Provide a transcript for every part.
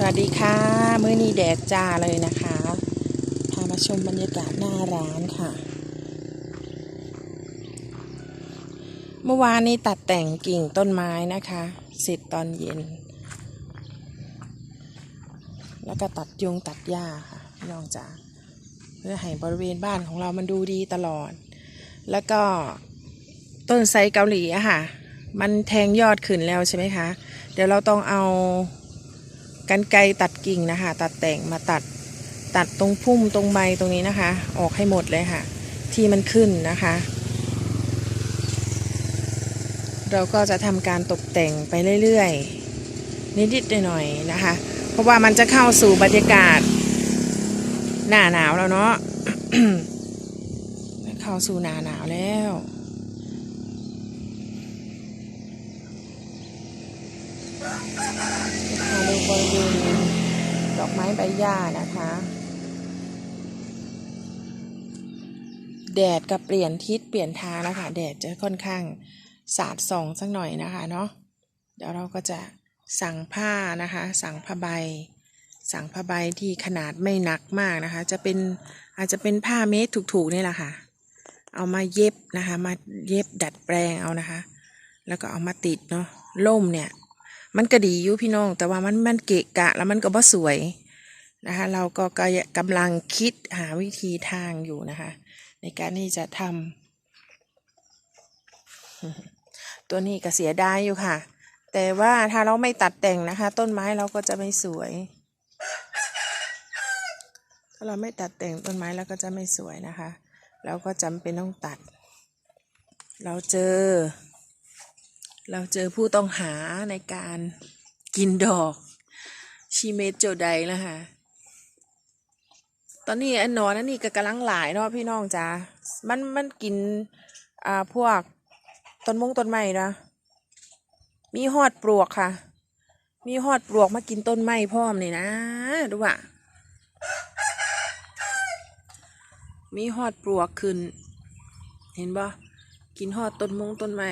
สวัสดีค่ะ มื้อนี้แดดจ้าเลยนะคะ พามาชมบรรยากาศหน้าร้านค่ะ เมื่อวานนี้ตัดแต่งกิ่งต้นไม้นะคะ เสร็จตอนเย็น แล้วก็ตัดยงตัดหญ้าค่ะพี่น้องจ๋าเพื่อให้บริเวณบ้านของเรามันดูดีตลอด แล้วก็ต้นไทรเกาหลีอะค่ะ มันแทงยอดขึ้นแล้วใช่ไหมคะ เดี๋ยวเราต้องเอา กันไกรตัดกิ่งนะคะ ตัดแต่งมาตัดตัดตรงพุ่มตรงใบตรงนี้นะคะ ออกให้หมดเลยค่ะ ที่มันขึ้นนะคะ เราก็จะทำการตกแต่งไปเรื่อยๆ นิดๆหน่อยๆนะคะ เพราะว่ามันจะเข้าสู่บรรยากาศ หน้าหนาวแล้วเนาะเข้าสู่หน้าหนาวแล้ว พาดูบริเวณดอกไม้ใบหญ้านะคะ แดดกับเปลี่ยนทิศเปลี่ยนทางนะคะ แดดจะค่อนข้างสาดส่องสักหน่อยนะคะเนาะเดี๋ยวเราก็จะสั่งผ้านะคะ สั่งผ้าใบ สั่งผ้าใบที่ขนาดไม่หนักมากนะคะ จะเป็นอาจจะเป็นผ้าเมตรถูกๆนี่แหละค่ะ เอามาเย็บนะคะ มาเย็บดัดแปลงเอานะคะ แล้วก็เอามาติดเนาะล่มเนี่ย มันก็ดีอยู่พี่น้อง แต่ว่ามันมันเกะกะแล้วมันก็บ่สวยนะคะ เราก็กำลังคิดหาวิธีทางอยู่นะคะ ในการที่จะทำตัวนี้ก็เสียดายอยู่ค่ะ แต่ว่าถ้าเราไม่ตัดแต่งนะคะ ต้นไม้เราก็จะไม่สวย ถ้าเราไม่ตัดแต่งต้นไม้เราก็จะไม่สวยนะคะ เราก็จำเป็นต้องตัด เราเจอ เราเจอผู้ต้องหาในการกินดอกชีเมโจไดแล้วค่ะตอนนี้ไอ้หนอนนั่นนี่ก็กำลังหลายเนาะพี่น้องจ้ามันมันกิน อ่าพวกต้นมงต้นไม้นะมีหอดปลวกค่ะ มีหอดปลวกมากินต้นไม้พร้อมนี่นะดูอะมีหอดปลวกขึ้น เห็นบ่กินหอดต้นมงต้นไม้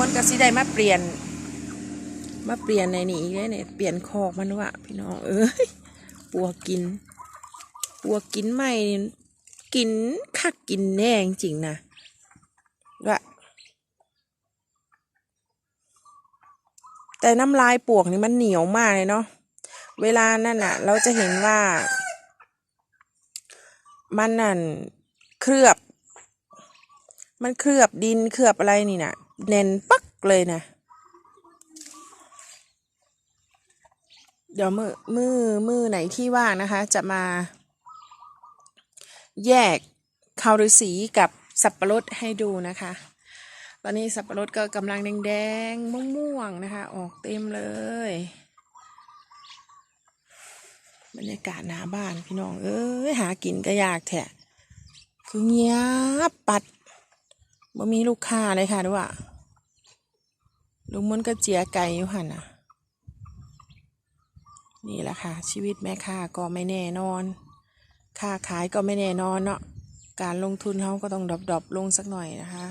มันก็สิได้มาเปลี่ยน มาเปลี่ยนในนี้อีกแล้วเนี่ยเปลี่ยนคอกมันวะพี่น้องเอ้ยปลวกกินปลวกกินไม่กินคักกินแน่จริงนะว่าแต่น้ำลายปวกนี่มันเหนียวมากเลยเนาะเวลานั่นน่ะเราจะเห็นว่า มันนั่นเคลือบ มันเคลือบดินเคลือบอะไรนี่น่ะ แน่นปักเลยนะ เดี๋ยวมือมือมือไหนที่ว่างนะคะ จะมา แยกขาวฤาษีกับสับปะรดให้ดูนะคะ ตอนนี้สับปะรดก็กำลังแดงๆม่วงๆนะคะ ออกเต็มเลย บรรยากาศหน้าบ้านพี่น้อง เอ้ยหากินก็ยากแท้คือเงียบปัด บ่มีลูกค้าเลยค่ะด้วยลุงมนก็เจียไก่อยู่หันน่ะ นี่แหละค่ะ ชีวิตแม่ค้าก็ไม่แน่นอนค่าขายก็ไม่แน่นอนเนาะ การลงทุนเขาก็ต้องดรอปๆลงสักหน่อยนะคะ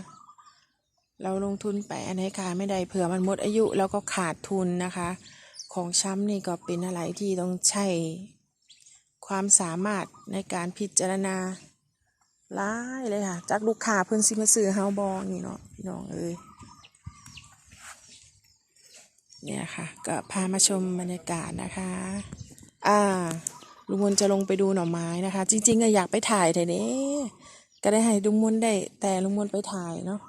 เราลงทุนไปอันไหนขายไม่ได้เผื่อมันหมดอายุแล้วก็ขาดทุนนะคะ ของช้ำนี่ก็เป็นอะไรที่ต้องใช้ความสามารถในการพิจารณา หลายเลยค่ะ จากลูกค้าเพิ่นสิมาซื้อเฮาบองนี่เนาะพี่น้องเอ้ยเนี่ยค่ะ ก็พามาชมบรรยากาศนะคะ อ่าลุงมนจะลงไปดูหน่อไม้นะคะ จริงๆอะอยากไปถ่ายแต่เนี้ก็ได้ให้ลุงมนได้ แต่ลุงมนไปถ่ายเนาะ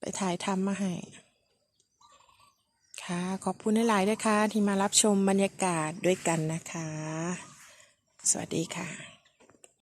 ไปถ่ายทำมาให้ค่ะขอบคุณหลายๆด้วยค่ะที่มารับชมบรรยากาศด้วยกันนะคะ สวัสดีค่ะ